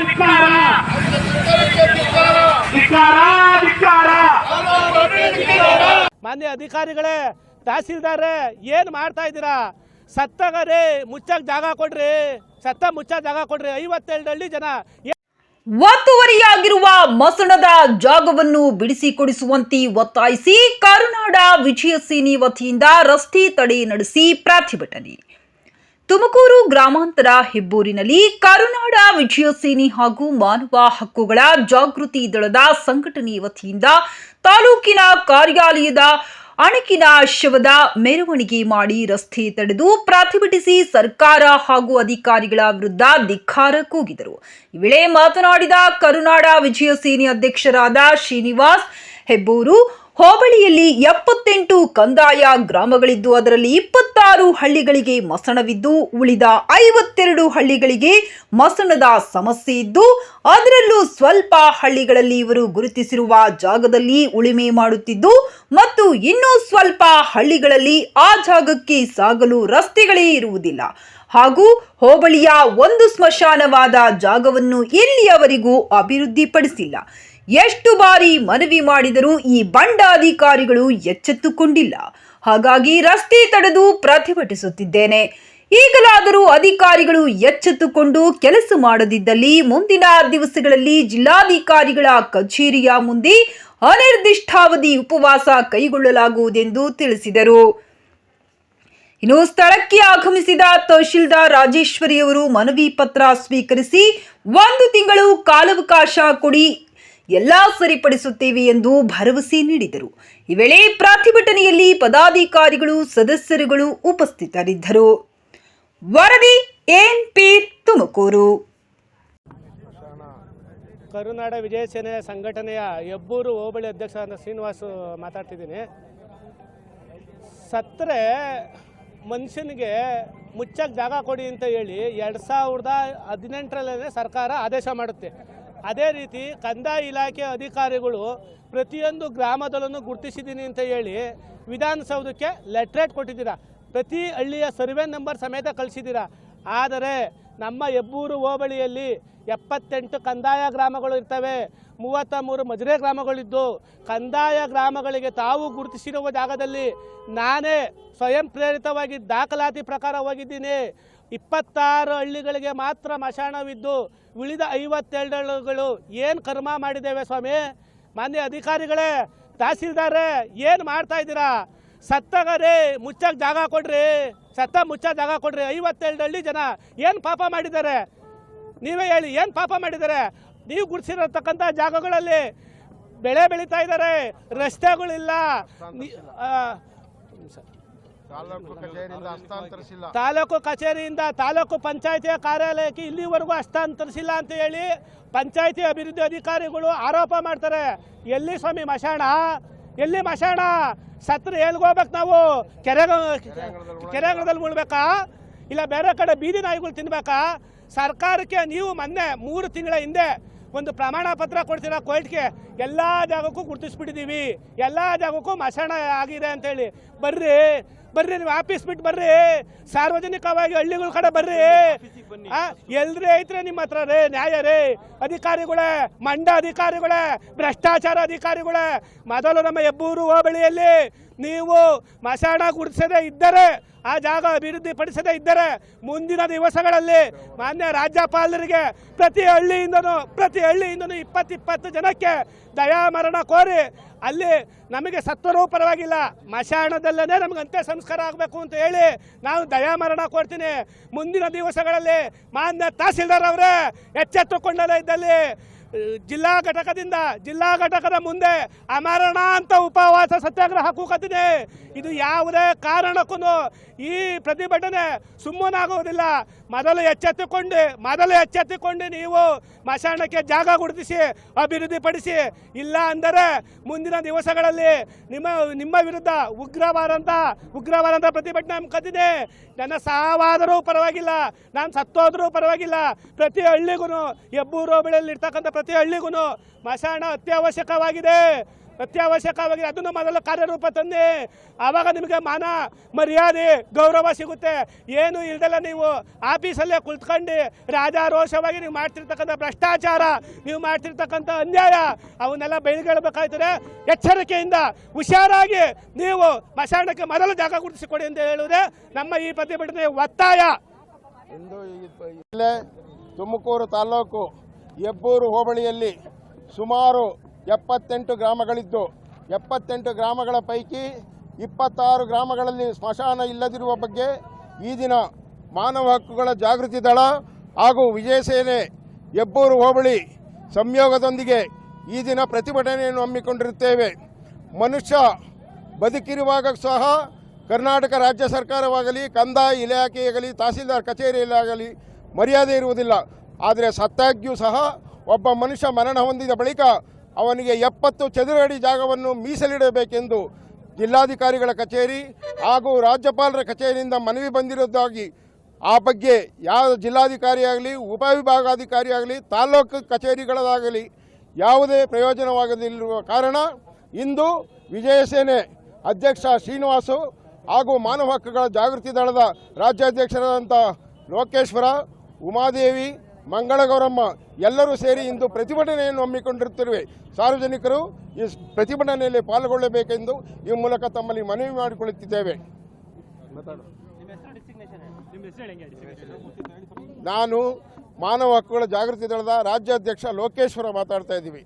ಧಿಕ್ಕಾರ ಧಿಕ್ಕಾರ ಧಿಕ್ಕಾರ ಮಾನ್ಯ ಅಧಿಕಾರಿಗಳೇ ತಹಸೀಲ್ದಾರ ಏನು ಮಾಡ್ತಾ ಇದ್ದೀರಾ? ಸತ್ತಗರಿ ಮುಚ್ಚಕ್ ಜಾಗ ಕೊಡ್ರಿ. ಸತ್ತ ಮುಚ್ಚ ಜಾಗ ಕೊಡ್ರಿ. ಐವತ್ತೆರಡು ಹಳ್ಳಿ ಜನ ಒತ್ತುವರಿಯಾಗಿರುವ ಮಸಣದ ಜಾಗವನ್ನು ಬಿಡಿಸಿಕೊಡಿಸುವಂತೆ ಒತ್ತಾಯಿಸಿ ಕರುನಾಡ ವಿಜಯಸೇನಿ ವತಿಯಿಂದ ರಸ್ತೆ ತಡೆ ನಡೆಸಿ ಪ್ರತಿಭಟನೆ. ತುಮಕೂರು ಗ್ರಾಮಾಂತರ ಹೆಬ್ಬೂರಿನಲ್ಲಿ ಕರುನಾಡ ವಿಜಯ ಸೇನೆ ಹಾಗೂ ಮಾನವ ಹಕ್ಕುಗಳ ಜಾಗೃತಿ ದಳದ ಸಂಘಟನೆ ವತಿಯಿಂದ ತಾಲೂಕಿನ ಕಾರ್ಯಾಲಯದ ಅಣಕಿನ ಶವದ ಮೆರವಣಿಗೆ ಮಾಡಿ ರಸ್ತೆ ತಡೆದು ಪ್ರತಿಭಟಿಸಿ ಸರ್ಕಾರ ಹಾಗೂ ಅಧಿಕಾರಿಗಳ ವಿರುದ್ಧ ಧಿಕ್ಕಾರ ಕೂಗಿದರು. ಈ ವೇಳೆ ಮಾತನಾಡಿದ ಕರುನಾಡ ವಿಜಯ ಸೇನೆ ಅಧ್ಯಕ್ಷರಾದ ಶ್ರೀನಿವಾಸ್ ಹೆಬ್ಬೂರು ಹೋಬಳಿಯಲ್ಲಿ ಎಪ್ಪತ್ತೆಂಟು ಕಂದಾಯ ಗ್ರಾಮಗಳಿದ್ದು, ಅದರಲ್ಲಿ ಇಪ್ಪತ್ತಾರು ಹಳ್ಳಿಗಳಿಗೆ ಮಸಣವಿದ್ದು, ಉಳಿದ ಐವತ್ತೆರಡು ಹಳ್ಳಿಗಳಿಗೆ ಮಸಣದ ಸಮಸ್ಯೆ ಇದ್ದು, ಅದರಲ್ಲೂ ಸ್ವಲ್ಪ ಹಳ್ಳಿಗಳಲ್ಲಿ ಇವರು ಗುರುತಿಸಿರುವ ಜಾಗದಲ್ಲಿ ಉಳಿಮೆ ಮಾಡುತ್ತಿದ್ದು ಮತ್ತು ಇನ್ನೂ ಸ್ವಲ್ಪ ಹಳ್ಳಿಗಳಲ್ಲಿ ಆ ಜಾಗಕ್ಕೆ ಸಾಗಲು ರಸ್ತೆಗಳೇ ಇರುವುದಿಲ್ಲ. ಹಾಗೂ ಹೋಬಳಿಯ ಒಂದು ಸ್ಮಶಾನವಾದ ಜಾಗವನ್ನು ಇಲ್ಲಿಯವರೆಗೂ ಅಭಿವೃದ್ಧಿಪಡಿಸಿಲ್ಲ. ಎಷ್ಟು ಬಾರಿ ಮನವಿ ಮಾಡಿದರೂ ಈ ಬಂಡ ಅಧಿಕಾರಿಗಳು ಎಚ್ಚೆತ್ತುಕೊಂಡಿಲ್ಲ. ಹಾಗಾಗಿ ರಸ್ತೆ ತಡೆದು ಪ್ರತಿಭಟಿಸುತ್ತಿದ್ದೇನೆ. ಈಗಲಾದರೂ ಅಧಿಕಾರಿಗಳು ಎಚ್ಚೆತ್ತುಕೊಂಡು ಕೆಲಸ ಮಾಡದಿದ್ದಲ್ಲಿ ಮುಂದಿನ ದಿವಸಗಳಲ್ಲಿ ಜಿಲ್ಲಾಧಿಕಾರಿಗಳ ಕಚೇರಿಯ ಮುಂದೆ ಅನಿರ್ದಿಷ್ಟಾವಧಿ ಉಪವಾಸ ಕೈಗೊಳ್ಳಲಾಗುವುದೆಂದು ತಿಳಿಸಿದರು. ಇನ್ನು ಸ್ಥಳಕ್ಕೆ ಆಗಮಿಸಿದ ತಹಶೀಲ್ದಾರ್ ರಾಜೇಶ್ವರಿಯವರು ಮನವಿ ಪತ್ರ ಸ್ವೀಕರಿಸಿ ಒಂದು ತಿಂಗಳು ಕಾಲಾವಕಾಶ ಕೊಡಿ ಎಲ್ಲಾ ಸರಿಪಡಿಸುತ್ತೇವೆ ಎಂದು ಭರವಸೆ ನೀಡಿದರು. ಈ ವೇಳೆ ಪ್ರತಿಭಟನೆಯಲ್ಲಿ ಪದಾಧಿಕಾರಿಗಳು, ಸದಸ್ಯರುಗಳು ಉಪಸ್ಥಿತರಿದ್ದರು. ವರದಿ ಎನ್ ಪಿ ತುಮಕೂರು. ಕರುನಾಡ ವಿಜಯ ಸೇನೆ ಸಂಘಟನೆಯ ಹೆಬ್ಬೂರು ಹೋಬಳಿ ಅಧ್ಯಕ್ಷರಾದ ಶ್ರೀನಿವಾಸ್ ಮಾತಾಡ್ತಿದ್ದೀನಿ. ಸತ್ತರೆ ಮನುಷ್ಯನಿಗೆ ಮುಚ್ಚಕ್ಕೆ ಜಾಗ ಕೊಡಿ ಅಂತ ಹೇಳಿ ಎರಡು ಸಾವಿರದ ಹದಿನೆಂಟರಲ್ಲೇ ಸರ್ಕಾರ ಆದೇಶ ಮಾಡುತ್ತೆ. ಅದೇ ರೀತಿ ಕಂದಾಯ ಇಲಾಖೆ ಅಧಿಕಾರಿಗಳು ಪ್ರತಿಯೊಂದು ಗ್ರಾಮದಲ್ಲೂ ಗುರುತಿಸಿದ್ದೀನಿ ಅಂತ ಹೇಳಿ ವಿಧಾನಸೌಧಕ್ಕೆ ಲೆಟ್ರೇಟ್ ಕೊಟ್ಟಿದ್ದೀರಾ. ಪ್ರತಿ ಹಳ್ಳಿಯ ಸರ್ವೆ ನಂಬರ್ ಸಮೇತ ಕಳಿಸಿದ್ದೀರಾ. ಆದರೆ ನಮ್ಮ ಹೆಬ್ಬೂರು ಹೋಬಳಿಯಲ್ಲಿ ಎಪ್ಪತ್ತೆಂಟು ಕಂದಾಯ ಗ್ರಾಮಗಳು ಇರ್ತವೆ. ಮೂವತ್ತ ಮೂರು ಮಜರೆ ಗ್ರಾಮಗಳಿದ್ದು, ಕಂದಾಯ ಗ್ರಾಮಗಳಿಗೆ ತಾವು ಗುರುತಿಸಿರುವ ಜಾಗದಲ್ಲಿ ನಾನೇ ಸ್ವಯಂ ಪ್ರೇರಿತವಾಗಿ ದಾಖಲಾತಿ ಪ್ರಕಾರ ಹೋಗಿದ್ದೀನಿ. ಇಪ್ಪತ್ತಾರು ಹಳ್ಳಿಗಳಿಗೆ ಮಾತ್ರ ಮಶಾಣವಿದ್ದು, ಉಳಿದ ಐವತ್ತೆರಡು ಹಳ್ಳಿಗಳು ಏನು ಕರ್ಮ ಮಾಡಿದ್ದೇವೆ ಸ್ವಾಮಿ? ಮಾನ್ಯ ಅಧಿಕಾರಿಗಳೇ, ತಹಸೀಲ್ದಾರೇ, ಏನು ಮಾಡ್ತಾ ಇದ್ದೀರಾ? ಸತ್ತಗರಿ ಮುಚ್ಚಕ್ಕೆ ಜಾಗ ಕೊಡ್ರಿ. ಸತ್ತ ಮುಚ್ಚ ಜಾಗ ಕೊಡ್ರಿ. ಐವತ್ತೆರಡು ಹಳ್ಳಿ ಜನ ಏನು ಪಾಪ ಮಾಡಿದ್ದಾರೆ? ನೀವೇ ಹೇಳಿ, ಏನು ಪಾಪ ಮಾಡಿದ್ದಾರೆ? ನೀವು ಗುಡಿಸಿರತಕ್ಕಂಥ ಜಾಗಗಳಲ್ಲಿ ಬೆಳೆ ಬೆಳೀತಾ ಇದ್ದಾರೆ ರಸ್ತೆಗಳಿಲ್ಲ. ತಾಲೂಕು ಕಚೇರಿಯಿಂದ ತಾಲೂಕು ಪಂಚಾಯತಿಯ ಕಾರ್ಯಾಲಯಕ್ಕೆ ಇಲ್ಲಿವರೆಗೂ ಹಸ್ತಾಂತರಿಸಿಲ್ಲ ಅಂತ ಹೇಳಿ ಪಂಚಾಯತಿ ಅಭಿವೃದ್ಧಿ ಅಧಿಕಾರಿಗಳು ಆರೋಪ ಮಾಡ್ತಾರೆ. ಎಲ್ಲಿ ಸ್ವಾಮಿ ಮಶಾಣ? ಎಲ್ಲಿ ಮಶಾಣ? ಸತ್ರ ಎಲ್ಗೋಗ್ಬೇಕು ನಾವು? ಕೆರೆ ಕೆರೆಗಳಲ್ಲಿ ಮುಳ್ಬೇಕಾ ಇಲ್ಲ ಬೇರೆ ಕಡೆ ಬೀದಿ ನಾಯಿಗಳು ತಿನ್ಬೇಕಾ? ಸರ್ಕಾರಕ್ಕೆ ನೀವು ಮೊನ್ನೆ ಮೂರು ತಿಂಗಳ ಹಿಂದೆ ಒಂದು ಪ್ರಮಾಣ ಪತ್ರ ಕೊಡ್ತೀರಾ ಕೋರ್ಟ್ಗೆ? ಎಲ್ಲ ಜಾಗಕ್ಕೂ ಗುರುತಿಸ್ಬಿಟ್ಟಿದ್ದೀವಿ. ಎಲ್ಲ ಜಾಗಕ್ಕೂ ಮಸಣ ಆಗಿದೆ ಅಂತೇಳಿ. ಬರ್ರಿ ಬರ್ರಿ, ನೀವು ಆಫೀಸ್ ಬಿಟ್ಟು ಬರ್ರಿ. ಸಾರ್ವಜನಿಕವಾಗಿ ಹಳ್ಳಿಗಳ ಕಡೆ ಬರ್ರಿ. ಎಲ್ರಿ ಐತ್ರಿ ನಿಮ್ಮ ಹತ್ರ ರೇ, ನ್ಯಾಯ ರೇ. ಅಧಿಕಾರಿಗಳೇ, ಮಂಡ ಅಧಿಕಾರಿಗಳೇ, ಭ್ರಷ್ಟಾಚಾರ ಅಧಿಕಾರಿಗಳೇ, ಮೊದಲು ನಮ್ಮ ಹೆಬ್ಬೂರು ಹೋಬಳಿಯಲ್ಲಿ ನೀವು ಮಸಾಣ ಗುಡಿಸದೇ ಇದ್ದರೆ ಆ ಜಾಗ ಅಭಿವೃದ್ಧಿ ಪಡಿಸದೇ ಇದ್ದರೆ ಮುಂದಿನ ದಿವಸಗಳಲ್ಲಿ ಮಾನ್ಯ ರಾಜ್ಯಪಾಲರಿಗೆ ಪ್ರತಿ ಹಳ್ಳಿಯಿಂದನೂ ಪ್ರತಿ ಹಳ್ಳಿಯಿಂದನೂ ಇಪ್ಪತ್ತಿಪ್ಪತ್ತು ಜನಕ್ಕೆ ದಯಾಮರಣ ಕೋರಿ ಅಲ್ಲಿ ನಮಗೆ ಸತ್ವರೂಪರವಾಗಿಲ್ಲ. ಮಶಾಣದಲ್ಲೇ ನಮಗೆ ಅಂತ್ಯ ಸಂಸ್ಕಾರ ಆಗಬೇಕು ಅಂತ ಹೇಳಿ ನಾನು ದಯಾಮರಣ ಕೊಡ್ತೀನಿ. ಮುಂದಿನ ದಿವಸಗಳಲ್ಲಿ ಮಾನ್ಯ ತಹಸೀಲ್ದಾರ್ ಅವರೇ ಎಚ್ಚೆತ್ತುಕೊಂಡಲೇ ಇದ್ದಲ್ಲಿ ಜಿಲ್ಲಾ ಘಟಕದಿಂದ ಜಿಲ್ಲಾ ಘಟಕದ ಮುಂದೆ ಅಮರಣ ಅಂತ ಉಪವಾಸ ಸತ್ಯಾಗ್ರಹ ಕೂಕತ್ತಿದೆ ಇದು ಯಾವುದೇ ಕಾರಣಕ್ಕೂ ಈ ಪ್ರತಿಭಟನೆ ಸುಮ್ಮನಾಗುವುದಿಲ್ಲ. ಮೊದಲು ಎಚ್ಚೆತ್ತುಕೊಂಡು ಮೊದಲು ಎಚ್ಚೆತ್ತುಕೊಂಡು ನೀವು ಮಶಾಣಕ್ಕೆ ಜಾಗ ಗುರುತಿಸಿ, ಅಭಿವೃದ್ಧಿಪಡಿಸಿ. ಇಲ್ಲ ಅಂದರೆ ಮುಂದಿನ ದಿವಸಗಳಲ್ಲಿ ನಿಮ್ಮ ನಿಮ್ಮ ವಿರುದ್ಧ ಉಗ್ರವಾದಂಥ ಅಂತ ಪ್ರತಿಭಟನೆ ಕದ್ದಿದೆ ನನ್ನ ಸಾವಾದರೂ ಪರವಾಗಿಲ್ಲ, ನಾನು ಸತ್ತೋದರೂ ಪರವಾಗಿಲ್ಲ. ಪ್ರತಿ ಹಳ್ಳಿಗೂ ಹೆಬ್ಬೂರು ಬೆಳೆಯಲ್ಲಿ ಇರ್ತಕ್ಕಂಥ ಪ್ರತಿ ಹಳ್ಳಿಗೂ ಮಸಾಣ ಅತ್ಯವಶ್ಯಕವಾಗಿದೆ. ಅತ್ಯವಶ್ಯಕವಾಗಿದೆ ಅದನ್ನು ಮೊದಲು ಕಾರ್ಯರೂಪ ತಂದೆ. ಆವಾಗ ನಿಮಗೆ ಮಾನ, ಮರ್ಯಾದೆ, ಗೌರವ ಸಿಗುತ್ತೆ. ಏನು ಇಲ್ದಲ್ಲ ನೀವು ಆಫೀಸಲ್ಲೇ ಕುಳಿತ್ಕೊಂಡು ರಾಜಾರೋಷವಾಗಿ ನೀವು ಮಾಡ್ತಿರ್ತಕ್ಕಂಥ ಭ್ರಷ್ಟಾಚಾರ, ನೀವು ಮಾಡ್ತಿರ್ತಕ್ಕಂಥ ಅನ್ಯಾಯ, ಅವನ್ನೆಲ್ಲ ಬಯಲ್ಗೆಳ್ಬೇಕಾಯ್ತದೆ ಎಚ್ಚರಿಕೆಯಿಂದ, ಹುಷಾರಾಗಿ ನೀವು ಮಸಾಣಕ್ಕೆ ಮೊದಲು ಜಾಗ ಗುರುತಿಸಿಕೊಡಿ ಅಂತ ಹೇಳುವುದೇ ನಮ್ಮ ಈ ಪ್ರತಿಭಟನೆ ಒತ್ತಾಯ. ತುಮಕೂರು ತಾಲೂಕು ಹೆಬ್ಬೂರು ಹೋಬಳಿಯಲ್ಲಿ ಸುಮಾರು ಎಪ್ಪತ್ತೆಂಟು ಗ್ರಾಮಗಳಿದ್ದು, ಎಪ್ಪತ್ತೆಂಟು ಗ್ರಾಮಗಳ ಪೈಕಿ ಇಪ್ಪತ್ತಾರು ಗ್ರಾಮಗಳಲ್ಲಿ ಸ್ಮಶಾನ ಇಲ್ಲದಿರುವ ಬಗ್ಗೆ ಈ ದಿನ ಮಾನವ ಹಕ್ಕುಗಳ ಜಾಗೃತಿ ದಳ ಹಾಗೂ ವಿಜಯ ಸೇನೆ ಹೆಬ್ಬೂರು ಹೋಬಳಿ ಸಂಯೋಗದೊಂದಿಗೆ ಈ ದಿನ ಪ್ರತಿಭಟನೆಯನ್ನು ಹಮ್ಮಿಕೊಂಡಿರುತ್ತೇವೆ. ಮನುಷ್ಯ ಬದುಕಿರುವಾಗ ಸಹ ಕರ್ನಾಟಕ ರಾಜ್ಯ ಸರ್ಕಾರವಾಗಲಿ, ಕಂದಾಯ ಇಲಾಖೆಯಾಗಲಿ, ತಹಸೀಲ್ದಾರ್ ಕಚೇರಿಯಲ್ಲಾಗಲಿ ಮರ್ಯಾದೆ ಇರುವುದಿಲ್ಲ. ಆದರೆ ಸತ್ತಾಗ್ಯೂ ಸಹ ಒಬ್ಬ ಮನುಷ್ಯ ಮರಣ ಹೊಂದಿದ ಬಳಿಕ ಅವನಿಗೆ ಎಪ್ಪತ್ತು ಚದುರ ಅಡಿ ಜಾಗವನ್ನು ಮೀಸಲಿಡಬೇಕೆಂದು ಜಿಲ್ಲಾಧಿಕಾರಿಗಳ ಕಚೇರಿ ಹಾಗೂ ರಾಜ್ಯಪಾಲರ ಕಚೇರಿಯಿಂದ ಮನವಿ ಬಂದಿರುವುದಾಗಿ ಆ ಬಗ್ಗೆ ಯಾವ ಜಿಲ್ಲಾಧಿಕಾರಿಯಾಗಲಿ ಉಪವಿಭಾಗಾಧಿಕಾರಿಯಾಗಲಿ ತಾಲ್ಲೂಕು ಕಚೇರಿಗಳದಾಗಲಿ ಯಾವುದೇ ಪ್ರಯೋಜನವಾಗದಿರುವ ಕಾರಣ ಇಂದು ವಿಜಯಸೇನೆ ಅಧ್ಯಕ್ಷ ಶ್ರೀನಿವಾಸು ಹಾಗೂ ಮಾನವ ಹಕ್ಕುಗಳ ಜಾಗೃತಿ ದಳದ ರಾಜ್ಯಾಧ್ಯಕ್ಷರಾದಂಥ ಲೋಕೇಶ್ವರ, ಉಮಾದೇವಿ ಮಂಗಳಗೌರಮ್ಮ ಎಲ್ಲರೂ ಸೇರಿ ಇಂದು ಪ್ರತಿಭಟನೆಯನ್ನು ಹಮ್ಮಿಕೊಂಡಿರುತ್ತಿರುವೆ ಸಾರ್ವಜನಿಕರು ಈ ಪ್ರತಿಭಟನೆಯಲ್ಲಿ ಪಾಲ್ಗೊಳ್ಳಬೇಕೆಂದು ಈ ಮೂಲಕ ತಮ್ಮಲ್ಲಿ ಮನವಿ ಮಾಡಿಕೊಳ್ಳುತ್ತಿದ್ದೇವೆ. ನಾನು ಮಾನವ ಹಕ್ಕುಗಳ ಜಾಗೃತಿ ದಳದ ರಾಜ್ಯಾಧ್ಯಕ್ಷ ಲೋಕೇಶ್ವರ ಮಾತಾಡ್ತಾ ಇದ್ದೀವಿ.